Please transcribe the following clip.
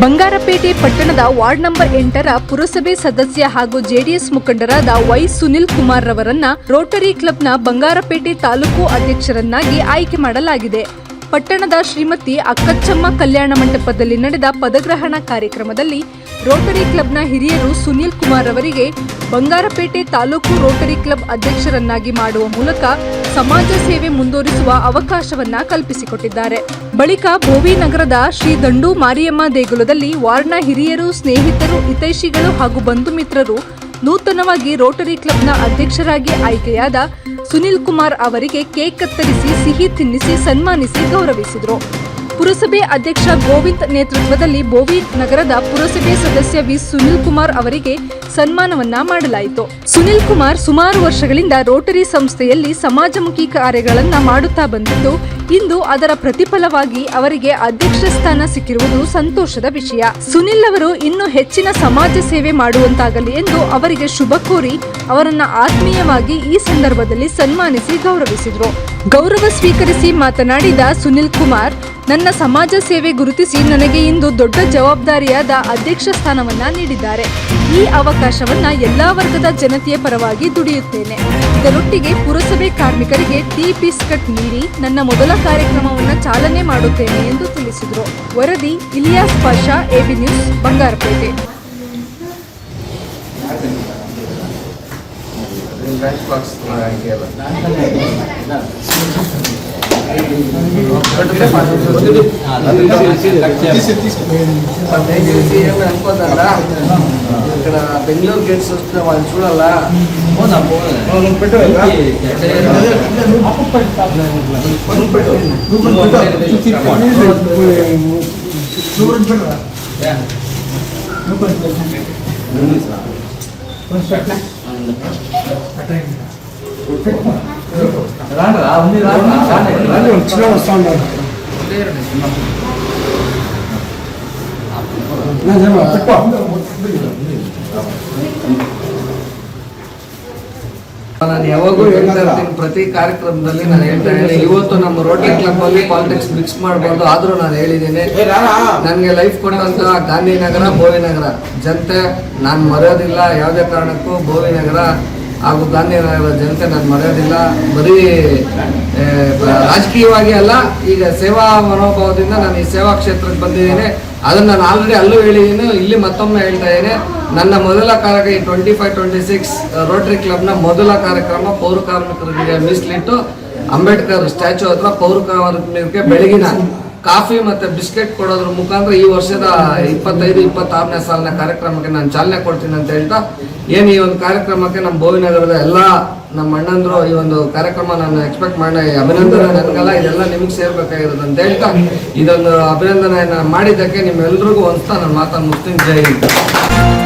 ಬಂಗಾರಪೇಟೆ ಪಟ್ಟಣದ ward number ಎಂಟರ ಪುರಸಭೆ ಸದಸ್ಯ ಹಾಗೂ ಜೆಡಿಎಸ್ ಮುಖಂಡರಾದ ವೈ ಸುನಿಲ್ ಕುಮಾರ್ ರವರನ್ನ ರೋಟರಿ ಕ್ಲಬ್ನ ಬಂಗಾರಪೇಟೆ ತಾಲೂಕು ಅಧ್ಯಕ್ಷರನ್ನಾಗಿ ಆಯ್ಕೆ ಮಾಡಲಾಗಿದೆ. ಪಟ್ಟಣದ ಶ್ರೀಮತಿ ಅಕ್ಕಚ್ಚಮ್ಮ ಕಲ್ಯಾಣ ಮಂಟಪದಲ್ಲಿ ನಡೆದ ಪದಗ್ರಹಣ ಕಾರ್ಯಕ್ರಮದಲ್ಲಿ ರೋಟರಿ ಕ್ಲಬ್ನ ಹಿರಿಯರು ಸುನಿಲ್ ಕುಮಾರ್ ಅವರಿಗೆ ಬಂಗಾರಪೇಟೆ ತಾಲೂಕು ರೋಟರಿ ಕ್ಲಬ್ ಅಧ್ಯಕ್ಷರನ್ನಾಗಿ ಮಾಡುವ ಮೂಲಕ ಸಮಾಜ ಸೇವೆ ಮುಂದುವರಿಸುವ ಅವಕಾಶವನ್ನ ಕಲ್ಪಿಸಿಕೊಟ್ಟಿದ್ದಾರೆ. ಬಳಿಕ ಭೋವಿ ನಗರದ ಶ್ರೀ ದಂಡು ಮಾರಿಯಮ್ಮ ದೇಗುಲದಲ್ಲಿ ವಾರ್ಡ್ನ ಹಿರಿಯರು, ಸ್ನೇಹಿತರು, ಹಿತೈಷಿಗಳು ಹಾಗೂ ಬಂಧು ಮಿತ್ರರು ನೂತನವಾಗಿ ರೋಟರಿ ಕ್ಲಬ್ನ ಅಧ್ಯಕ್ಷರಾಗಿ ಆಯ್ಕೆಯಾದ ಸುನಿಲ್ ಕುಮಾರ್ ಅವರಿಗೆ ಕೇಕ್ ಕತ್ತರಿಸಿ, ಸಿಹಿ ತಿನ್ನಿಸಿ, ಸನ್ಮಾನಿಸಿ ಗೌರವಿಸಿದರು. ಪುರಸಭೆ ಅಧ್ಯಕ್ಷ ಗೋವಿಂದ್ ನೇತೃತ್ವದಲ್ಲಿ ಬೋವಿ ನಗರದ ಪುರಸಭೆ ಸದಸ್ಯ ವಿ ಸುನಿಲ್ ಕುಮಾರ್ ಅವರಿಗೆ ಸನ್ಮಾನವನ್ನ ಮಾಡಲಾಯಿತು. ಸುನಿಲ್ ಕುಮಾರ್ ಸುಮಾರು ವರ್ಷಗಳಿಂದ ರೋಟರಿ ಸಂಸ್ಥೆಯಲ್ಲಿ ಸಮಾಜಮುಖಿ ಕಾರ್ಯಗಳನ್ನ ಮಾಡುತ್ತಾ ಬಂದಿದ್ದು, ಇಂದು ಅದರ ಪ್ರತಿಫಲವಾಗಿ ಅವರಿಗೆ ಅಧ್ಯಕ್ಷ ಸ್ಥಾನ ಸಿಕ್ಕಿರುವುದು ಸಂತೋಷದ ವಿಷಯ. ಸುನಿಲ್ ಅವರು ಇನ್ನೂ ಹೆಚ್ಚಿನ ಸಮಾಜ ಸೇವೆ ಮಾಡುವಂತಾಗಲಿ ಎಂದು ಅವರಿಗೆ ಶುಭ ಕೋರಿ ಅವರನ್ನ ಆತ್ಮೀಯವಾಗಿ ಈ ಸಂದರ್ಭದಲ್ಲಿ ಸನ್ಮಾನಿಸಿ ಗೌರವಿಸಿದರು. ಗೌರವ ಸ್ವೀಕರಿಸಿ ಮಾತನಾಡಿದ ಸುನಿಲ್ ಕುಮಾರ್, ನನ್ನ ಸಮಾಜ ಸೇವೆ ಗುರುತಿಸಿ ನನಗೆ ಇಂದು ದೊಡ್ಡ ಜವಾಬ್ದಾರಿಯಾದ ಅಧ್ಯಕ್ಷ ಸ್ಥಾನವನ್ನ ನೀಡಿದ್ದಾರೆ. ಈ ಅವಕಾಶವನ್ನ ಎಲ್ಲಾ ವರ್ಗದ ಜನತೆಯ ಪರವಾಗಿ ದುಡಿಯುತ್ತೇನೆ. ಇದರೊಟ್ಟಿಗೆ ಪುರಸಭೆ ಕಾರ್ಮಿಕರಿಗೆ ಟೀ ಬಿಸ್ಕಟ್ ನೀಡಿ ನನ್ನ ಮೊದಲ ಕಾರ್ಯಕ್ರಮವನ್ನು ಚಾಲನೆ ಮಾಡುತ್ತೇನೆ ಎಂದು ತಿಳಿಸಿದರು. ವರದಿ Ilyas Pasha AB news, Bangarapete. Bank ఇక్కడ బెంగళూరు గేట్స్ వస్తున్న వాళ్ళు చూడాలా పెట్టు 라디오는 치라고 싸운다. 내 제발 듣고. ನಾನು ಯಾವಾಗೂ ಹೇಳ್ತಾ ಇರ್ತೀನಿ ಪ್ರತಿ ಕಾರ್ಯಕ್ರಮದಲ್ಲಿ ನಾನು ಹೇಳ್ತಾ ಇದ್ದೀನಿ. ಇವತ್ತು ನಮ್ಮ ರೋಟರಿ ಕ್ಲಬ್ ಅಲ್ಲಿ ಪಾಲಿಟಿಕ್ಸ್ ಮಿಕ್ಸ್ ಮಾಡಬಾರ್ದು. ಆದ್ರೂ ನಾನು ಹೇಳಿದ್ದೀನಿ ನನಗೆ ಲೈಫ್ ಕೊಟ್ಟಂತ ಗಾಂಧಿನಗರ ಭೋವಿನಗರ ಜನತೆ ನಾನು ಮರೆಯೋದಿಲ್ಲ. ಯಾವುದೇ ಕಾರಣಕ್ಕೂ ಭೋವಿನಗರ ಹಾಗೂ ಧಾನ್ಯ ಜನತೆ ನಾನು ಮರೆಯೋದಿಲ್ಲ. ಬರೀ ರಾಜಕೀಯವಾಗಿ ಅಲ್ಲ, ಈಗ ಸೇವಾ ಮನೋಭಾವದಿಂದ ನಾನು ಈ ಸೇವಾ ಕ್ಷೇತ್ರಕ್ಕೆ ಬಂದಿದ್ದೇನೆ. ಅದನ್ನ ನಾನು ಆಲ್ರೆಡಿ ಅಲ್ಲೂ ಹೇಳಿದ್ದೀನಿ, ಇಲ್ಲಿ ಮತ್ತೊಮ್ಮೆ ಹೇಳ್ತಾ ಇದ್ದೇನೆ. ನನ್ನ ಮೊದಲ ಕಾರ್ಯ ಈ twenty five twenty six rotary ಕ್ಲಬ್ನ ಮೊದಲ ಕಾರ್ಯಕ್ರಮ ಪೌರ ಕಾರ್ಮಿಕರಿಗೆ ಮೀಸಲಿಟ್ಟು ಅಂಬೇಡ್ಕರ್ ಸ್ಟ್ಯಾಚು ಹತ್ರ ಪೌರ ಕಾರ್ಮಿಕರಿಗೆ ಬೆಳಗಿನ ಕಾಫಿ ಮತ್ತೆ ಬಿಸ್ಕೆಟ್ ಕೊಡೋದ್ರ ಮುಖಾಂತರ ಈ ವರ್ಷದ ಇಪ್ಪತ್ತೈದು, ಇಪ್ಪತ್ತಾರನೇ ಸಾಲಿನ ಕಾರ್ಯಕ್ರಮಕ್ಕೆ ನಾನು ಚಾಲನೆ ಕೊಡ್ತೀನಿ ಅಂತ ಹೇಳ್ತಾ, ಏನು ಈ ಒಂದು ಕಾರ್ಯಕ್ರಮಕ್ಕೆ ನಮ್ಮ ಭೋವಿನಗರದ ಎಲ್ಲ ನಮ್ಮ ಅಣ್ಣಂದ್ರು ಈ ಒಂದು ಕಾರ್ಯಕ್ರಮ ನಾನು ಎಕ್ಸ್ಪೆಕ್ಟ್ ಮಾಡಿ ಅಭಿನಂದನೆ ನನಗಲ್ಲ, ಇದೆಲ್ಲ ನಿಮಗೆ ಸೇರ್ಬೇಕಾಗಿರೋದು ಅಂತ ಹೇಳ್ತಾ, ಇದೊಂದು ಅಭಿನಂದನೆಯನ್ನು ಮಾಡಿದ್ದಕ್ಕೆ ನಿಮ್ಮೆಲ್ಲರಿಗೂ ಒಂದ್ಸ್ತಾ ನಾನು ಮಾತನ್ನು ಮುಗ್ತೀನಿ ಜೈ